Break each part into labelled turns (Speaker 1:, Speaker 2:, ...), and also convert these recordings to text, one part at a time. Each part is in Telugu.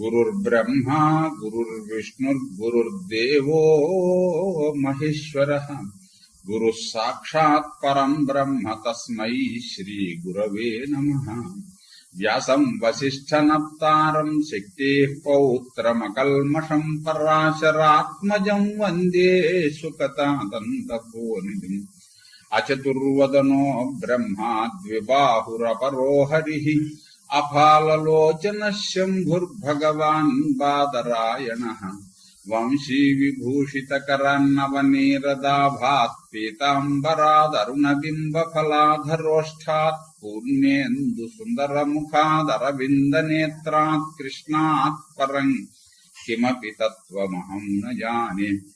Speaker 1: गुरुर्ब्रह्मा गुरुर्विष्णुर्गुरुर्देवो महेश्वर। गुरु साक्षात् परम ब्रह्म तस्मै व्यास नमः। व्यासम् शक्ति पौत्र मकलमशं पराशरात्मज वंदे सुकतादन्तपोनिधिम् अचतुर्वदनो ब्रह्मा द्विबाहुरपरो हरि। अफालोचन शंभुर्भगवान् बादरायणः वंशी मुखादर पीताम्बरादरुणबिम्बफलाधरोष्ठात् पूर्णेन्दुसुन्दरमुखादरविन्दनेत्रात्। कृष्णात् परं किमपि तत्त्वमहम् न जाने।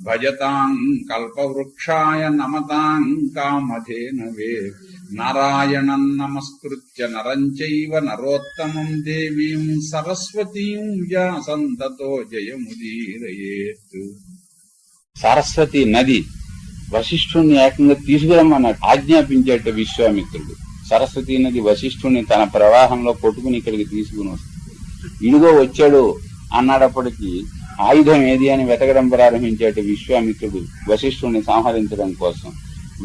Speaker 1: భజతాం కల్పవృక్షాయ నమతాం కామధేనవే నారాయణం నమస్కృత్య నరం చైవ నరోత్తమం దేవీం సరస్వతీం వ్యాసంతతో జయముదీరయేత్. సరస్వతి నది వశిష్ఠుణ్ణి ఏకంగా తీసుకురమ్మన్నాడు ఆజ్ఞాపించేట విశ్వామిత్రుడు. సరస్వతి నది వశిష్ఠుణ్ణి తన ప్రవాహంలో కొట్టుకుని ఇక్కడికి తీసుకుని వస్తుంది ఇడుగో వచ్చాడు అన్నాడప్పటికి ఆయుధం ఏది అని వెతకడం ప్రారంభించేట విశ్వామిత్రుడు వశిష్ఠుని సంహరించడం కోసం.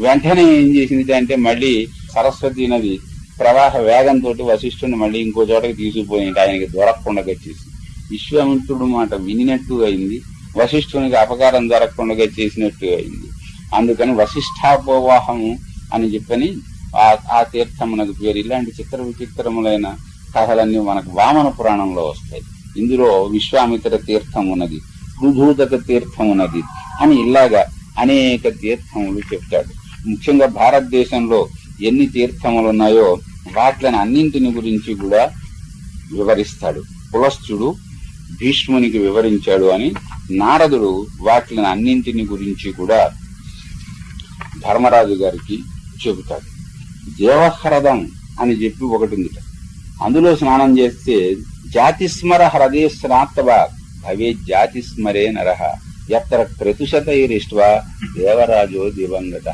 Speaker 1: వెంటనే ఏం చేసింది అంటే మళ్ళీ సరస్వతి నది ప్రవాహ వేగంతో వశిష్ఠుని మళ్ళీ ఇంకో చోటకి తీసుకుపోయింది ఆయనకి దొరకకుండా చేసి విశ్వామిత్రుడు మాట వినినట్టు అయింది. వశిష్ఠునికి అపకారం దొరకకుండా చేసినట్టు అయింది. అందుకని వశిష్ఠాపోవాహము అని చెప్పని ఆ ఆ తీర్థమునకు పేరు. ఇలాంటి చిత్ర విచిత్రములైన కథలన్నీ మనకు వామన పురాణంలో వస్తాయి. ఇందులో విశ్వామిత్ర తీర్థం ఉన్నది పృథూతక తీర్థం ఉన్నది అని ఇలాగా అనేక తీర్థములు చెప్తాడు. ముఖ్యంగా భారతదేశంలో ఎన్ని తీర్థములు ఉన్నాయో వాటిని అన్నింటిని గురించి కూడా వివరిస్తాడు. పులస్తుడు భీష్మునికి వివరించాడు అని నారదుడు వాటిని అన్నింటిని గురించి కూడా ధర్మరాజు గారికి చెబుతాడు. దేవహ్రదం అని చెప్పి ఒకటి ఉంది అందులో స్నానం చేస్తే జాతిస్మర హృదయ స్నాత్తవ భవే జాతిస్మరే నరహ ఎత్ర క్రతుశతైరిష్ట్వా దేవరాజో దివంగత.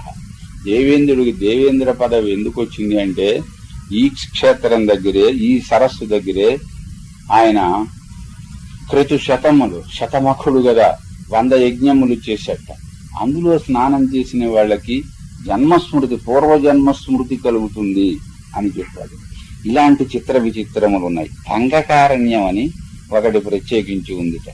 Speaker 1: దేవేంద్రుడికి దేవేంద్ర పదవి ఎందుకు వచ్చింది అంటే ఈ క్షేత్రం దగ్గరే ఈ సరస్సు దగ్గరే ఆయన క్రతు శతములు శతమఖుడు కదా వంద యజ్ఞములు చేసేట అందులో స్నానం చేసిన వాళ్ళకి జన్మస్మృతి పూర్వజన్మ స్మృతి కలుగుతుంది అని చెప్పాడు. ఇలాంటి చిత్ర విచిత్రములు ఉన్నాయి. అంగకారణ్యం అని ఒకటి ప్రత్యేకించి ఉందిట.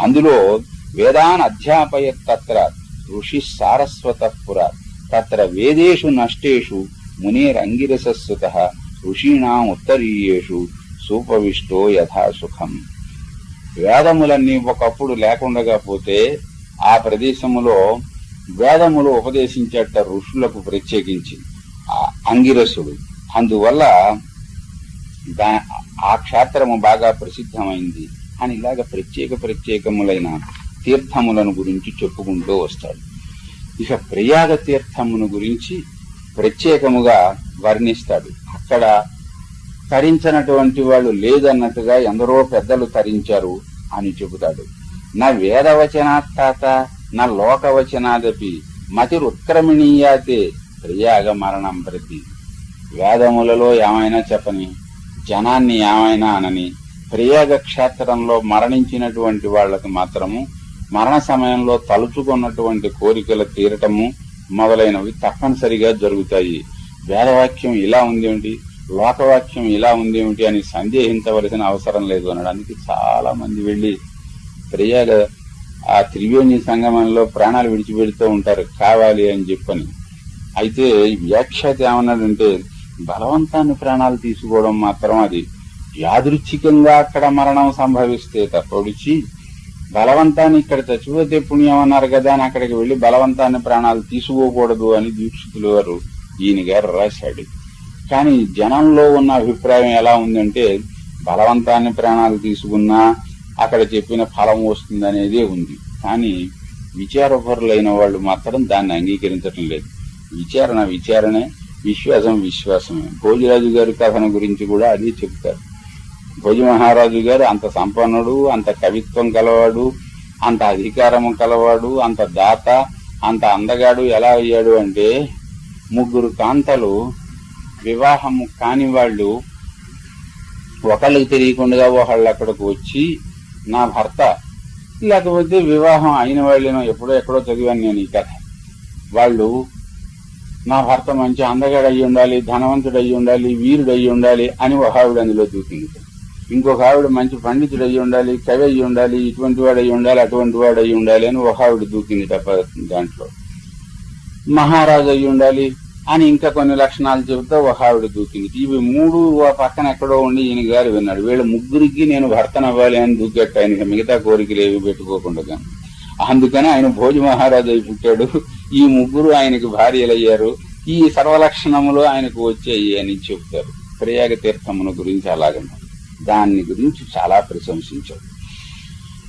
Speaker 1: అందులో వేదాన్ అధ్యాపయ తత్ర ఋషి సారస్వత పుర తత్ర వేదేషు నష్టేషు మునిరంగిరసస్సుత ఋషీణాం ఉత్తరీయేషు సూపవిష్టో యథా సుఖం. వేదములన్నీ ఒకప్పుడు లేకుండగా పోతే ఆ ప్రదేశములో వేదములు ఉపదేశించేట ఋషులకు ప్రత్యేకించి అంగిరసుడు. అందువల్ల దా- ఆ క్షేత్రము బాగా ప్రసిద్ధమైంది అని ఇలాగ ప్రత్యేక ప్రత్యేకములైన తీర్థములను గురించి చెప్పుకుంటూ వస్తాడు. ఇక ప్రయాగ తీర్థమును గురించి ప్రత్యేకముగా వర్ణిస్తాడు. అక్కడ తరించినటువంటి వాళ్ళు లేదన్నట్టుగా ఎందరో పెద్దలు తరించారు అని చెబుతాడు. నా వేదవచనాత్త నా లోకవచనాదపి మతిరుత్క్రమణీయాతే ప్రయాగ మరణం ప్రతి. వేదములలో ఏమైనా చెప్పని? జనాన్ని ఏమైనా అనని ప్రయాగ క్షేత్రంలో మరణించినటువంటి వాళ్ళకు మాత్రము మరణ సమయంలో తలుచుకున్నటువంటి కోరికలు తీరటము మొదలైనవి తప్పనిసరిగా జరుగుతాయి. వేదవాక్యం ఇలా ఉందేమిటి లోకవాక్యం ఇలా ఉందేమిటి అని సందేహించవలసిన అవసరం లేదు అనడానికి చాలా మంది వెళ్ళి ప్రయాగ ఆ త్రివేణి సంగమంలో ప్రాణాలు విడిచిపెడుతూ ఉంటారు. కావాలి అని చెప్పని. అయితే వ్యాఖ్యాత ఏమన్నాడంటే బలవంతాన్ని ప్రాణాలు తీసుకోవడం మాత్రం అది యాదృచ్ఛికంగా అక్కడ మరణం సంభవిస్తే తప్పొడిచి బలవంతాన్ని ఇక్కడ చచ్చిపోతే పుణ్యం అన్నారు కదా అని అక్కడికి వెళ్ళి బలవంతాన్ని ప్రాణాలు తీసుకోకూడదు అని దీక్షితులు వారు ఈయన గారు రాశాడు. కానీ జనంలో ఉన్న అభిప్రాయం ఎలా ఉందంటే బలవంతాన్ని ప్రాణాలు తీసుకున్నా అక్కడ చెప్పిన ఫలం వస్తుందనేదే ఉంది. కానీ విచారపరులైన వాళ్ళు మాత్రం దాన్ని అంగీకరించటం లేదు. విచారణ విచారణే విశ్వాసం విశ్వాసమే. భోజరాజు గారి కథన గురించి కూడా అదే చెప్తారు. భోజ మహారాజు గారు అంత సంపన్నుడు అంత కవిత్వం కలవాడు అంత అధికారము కలవాడు అంత దాత అంత అందగాడు ఎలా అయ్యాడు అంటే ముగ్గురు కాంతలు వివాహము కాని వాళ్ళు ఒకళ్ళకి తెలియకుండా ఒకళ్ళు అక్కడికి వచ్చి నా భర్త. లేకపోతే వివాహం అయిన వాళ్ళేనో ఎప్పుడో ఎక్కడో చదివాను నేను ఈ కథ. వాళ్ళు నా భర్త మంచి అందగాడు అయ్యి ఉండాలి ధనవంతుడు అయ్యి ఉండాలి వీరుడు అయ్యి ఉండాలి అని ఒక ఆవిడ అందులో దూకింది ఇంకొక ఆవిడ మంచి పండితుడు అయ్యి ఉండాలి కవి అయ్యి ఉండాలి ఇటువంటి వాడు అయ్యి ఉండాలి అటువంటి వాడు అయ్యి ఉండాలి అని ఒక ఆవిడ దూకింది తప్ప దాంట్లో. మహారాజు అయ్యి ఉండాలి అని ఇంకా కొన్ని లక్షణాలు చెబుతా ఒక ఆవిడ దూకింది. ఇవి మూడు ఆ పక్కన ఎక్కడో ఉండి ఈయన గారు విన్నాడు. వీళ్ళ ముగ్గురికి నేను భర్తనవ్వాలి అని దూకెట్టు ఆయనకి మిగతా కోరికలు ఏవి పెట్టుకోకుండా అందుకని ఆయన భోజ మహారాజు అయి పుట్టాడు. ఈ ముగ్గురు ఆయనకు భార్యలయ్యారు. ఈ సర్వలక్షణములు ఆయనకు వచ్చాయి అని చెప్తారు. ప్రయాగ తీర్థమును గురించి అలాగన్నారు దాన్ని గురించి చాలా ప్రశంసించారు.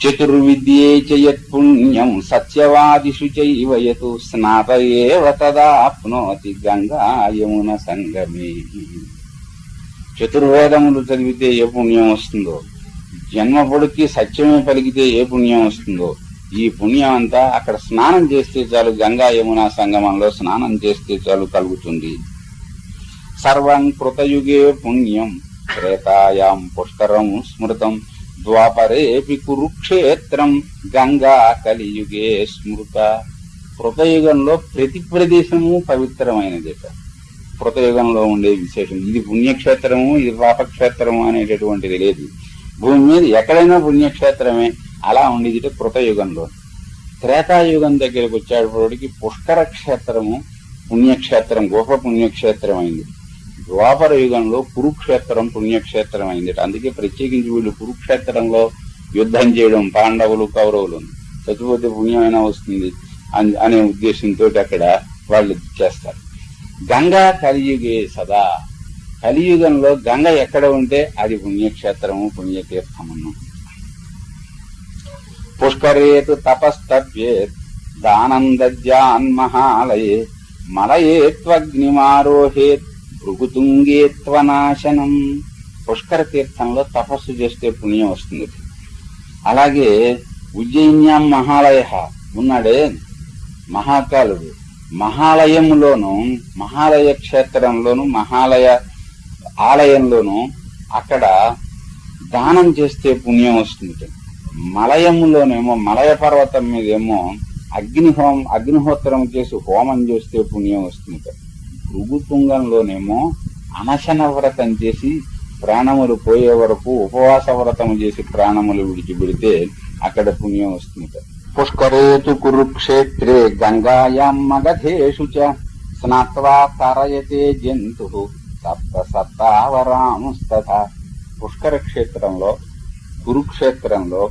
Speaker 1: చతుర్విద్యే చయత్పుణ్యం సత్యవాదిషు చైవయతు స్నాత ఏవ తదాప్నోతి గంగా యమున సంగమే. చతుర్వేదములు చదివితే ఏ పుణ్యం వస్తుందో? జన్మపుడికి సత్యమే పలికితే ఏ పుణ్యం వస్తుందో? ఈ పుణ్యం అంతా అక్కడ స్నానం చేస్తే చాలు గంగా యమున సంగమంలో స్నానం చేస్తే చాలు కలుగుతుంది. సర్వం కృతయుగే పుణ్యం త్రేతాయాం పుష్కరం స్మృతం ద్వాపరేపి కురుక్షేత్రం గంగా కలియుగే స్మృత. కృతయుగంలో ప్రతి ప్రదేశము పవిత్రమైనది కృతయుగంలో ఉండే విశేషం. ఇది పుణ్యక్షేత్రము ఇది పాపక్షేత్రము అనేటటువంటిది లేదు. భూమి మీద ఎక్కడైనా పుణ్యక్షేత్రమే. అలా ఉండేది కృతయుగంలో. త్రేతాయుగం దగ్గరకు వచ్చేటప్పటికి పుష్కర క్షేత్రము పుణ్యక్షేత్రం గొప్ప పుణ్యక్షేత్రం అయింది ద్వాపర యుగంలో కురుక్షేత్రం పుణ్యక్షేత్రం అయింది అందుకే ప్రత్యేకించి వీళ్ళు కురుక్షేత్రంలో యుద్ధం చేయడం పాండవులు కౌరవులు. చచ్చిపోతే పుణ్యమైనా వస్తుంది అన్- అనే ఉద్దేశంతో అక్కడ వాళ్ళు చేస్తారు. గంగా కలియుగే సదా. కలియుగంలో గంగ ఎక్కడ ఉంటే అది పుణ్యక్షేత్రము పుణ్యతీర్థమును పుష్కరేతు తపస్తవ్యేత్ దానం దద్యాన్మహాలయే మలయేత్వగ్నిమారోహేత్ భృగుతుంగేత్వనాశనం. పుష్కర తీర్థంలో తపస్సు చేస్తే పుణ్యం వస్తుంది. అలాగే ఉజ్జయిన్యాం మహాలయ ఉన్నాడే మహాకాలుడు. మహాలయంలోను మహాలయ క్షేత్రంలోను మహాలయ ఆలయంలోను అక్కడ దానం చేస్తే పుణ్యం వస్తుంది. మలయములోనేమో మలయ పర్వతం మీదేమో అగ్నిహోం అగ్నిహోత్రం చేసి హోమం చేస్తే పుణ్యం వస్తుంది భృగుతుంగంలోనేమో అనశన వ్రతం చేసి ప్రాణములు పోయే వరకు ఉపవాస వ్రతం చేసి ప్రాణములు విడిచిపెడితే అక్కడ పుణ్యం వస్తుంది పుష్కరేతు కురుక్షేత్రే గంగాయాం మగధేషు చ స్నాత్వా తరయతే జంతు సప్త సప్తావరాముస్తథ పుష్కర క్షేత్రంలో కురుక్షేత్రంలో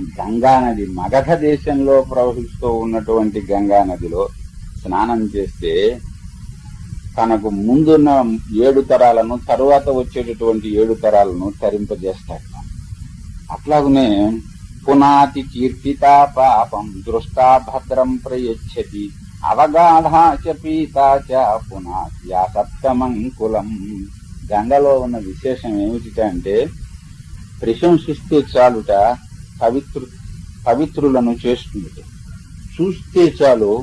Speaker 1: గంగా నది మగధ దేశంలో ప్రవహిస్తూ ఉన్నటువంటి గంగా నదిలో స్నానం చేస్తే తనకు ముందున్న ఏడు తరాలను తరువాత వచ్చేటటువంటి ఏడు తరాలను తరింపజేస్తాడు. అట్లాగనే పునాతి కీర్తితా పాపం దృష్టా భద్రం ప్రయచ్చతి అవగాఢా చ పునాత్యా సప్తమంకులం గంగలో ఉన్న విశేషం ఏమిటి అంటే ప్రశంసిస్తే చాలుట పవిత్రు పవిత్రులను చేస్తుంది. చూస్తే చాలు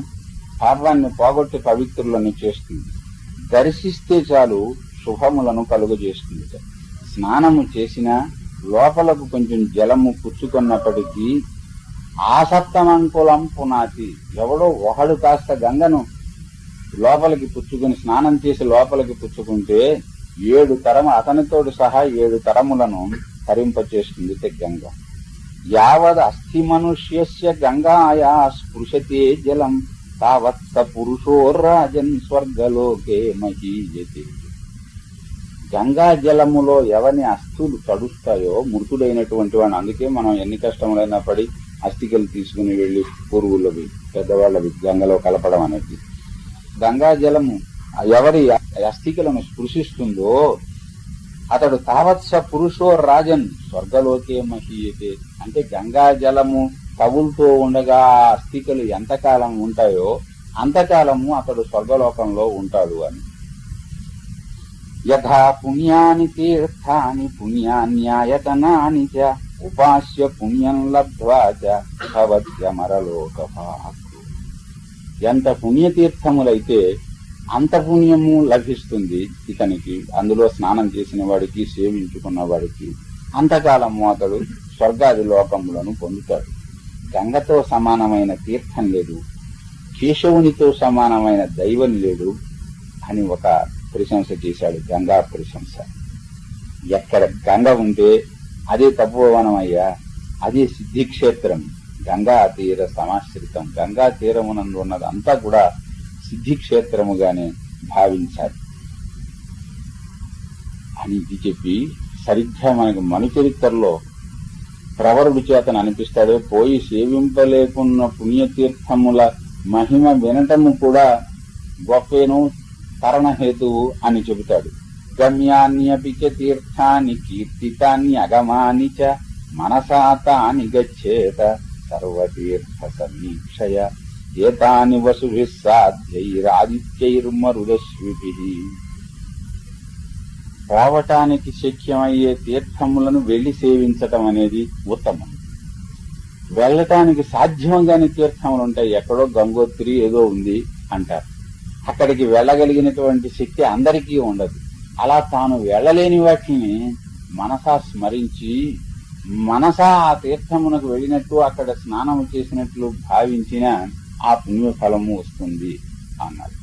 Speaker 1: పాపాన్ని పోగొట్టి పవిత్రులను చేస్తుంది. దర్శిస్తే చాలు శుభములను కలుగజేస్తుంది. స్నానము చేసినా లోపలకు కొంచెం జలము పుచ్చుకున్నప్పటికీ ఆసక్తమంకులం పునాతి ఎవడో ఒకడు కాస్త గంగను లోపలికి పుచ్చుకుని స్నానం చేసి లోపలికి పుచ్చుకుంటే ఏడు తరము అతనితోడు సహా ఏడు తరములను తరింపచేస్తుంది గంగ యావద్ అస్థి మనుష్యస్య గంగాయా స్పృశతే జలం తావత్త పురుషోర్రాజన్ రాజన్ స్వర్గలోకే మహీయతే. గంగా జలములో ఎవని అస్థులు తడుస్తాయో మృతుడైనటువంటి వాడు అందుకే మనం ఎన్ని కష్టములైనా పడి అస్థికలు తీసుకుని వెళ్ళి పురుగులవి పెద్దవాళ్ళవి గంగలో కలపడం అనేది. గంగా జలము ఎవరి అస్థికలను స్పృశిస్తుందో అతడు తావత్స పురుషో రాజన్ స్వర్గలోకే మహీయతే. అంటే గంగా జలము తగులుతూ ఉండగా ఆ అస్థికలు ఎంతకాలం ఉంటాయో అంతకాలము అతడు స్వర్గలోకంలో ఉంటాడు అని. యథా పుణ్యాని తీర్థాని పుణ్యాన్యాయతనాని చ ఉపాస్య పుణ్యం లబ్ధ్వా భవత్యమరలోక ఎంత పుణ్యతీర్థములైతే అంత పుణ్యము లభిస్తుంది ఇతనికి. అందులో స్నానం చేసిన వాడికి సేవించుకున్న వాడికి. అంతకాలము అతడు స్వర్గాది లోకములను పొందుతాడు. గంగతో సమానమైన తీర్థం లేదు. కేశవునితో సమానమైన దైవం లేడు అని ఒక ప్రశంస చేశాడు గంగా ప్రశంస. ఎక్కడ గంగ ఉంటే అదే తపోవనం అయ్యా అదే సిద్ధిక్షేత్రం గంగా తీర సమాశ్రితం. గంగా తీరమునందు ఉన్నదంతా కూడా సిద్ధిక్షేత్రముగానే భావించాలి అని ఇది చెప్పి సరిగ్గా మనకు మనుచరిత్రలో ప్రవరుడి చేతను అనిపిస్తాడు. పోయి సేవింపలేకున్న పుణ్యతీర్థముల మహిమ వినటము కూడా గొప్పను తరణహేతువు అని చెబుతాడు. గమ్యాన్యపిచ తీర్థాన్ని తీర్థాని కీర్తితాన్ని అగమాని చ మనసాతాని గచ్చేత సర్వతీర్థ సమీక్షయ ఏతాని వసుభి పోవటానికి రావటానికి శక్యమయ్యే తీర్థములను వెళ్ళి సేవించటం అనేది ఉత్తమం. వెళ్ళటానికి సాధ్యం కాని తీర్థములు ఉంటాయి ఎక్కడో గంగోత్రి ఏదో ఉంది అంటారు. అక్కడికి వెళ్ళగలిగినటువంటి శక్తి అందరికీ ఉండదు. అలా తాను వెళ్ళలేని వాటిని మనసా స్మరించి మనసా ఆ తీర్థమునకు వెళ్ళినట్టు అక్కడ స్నానము చేసినట్లు భావించిన ఆ పుణ్యఫలము వస్తుంది అన్నారు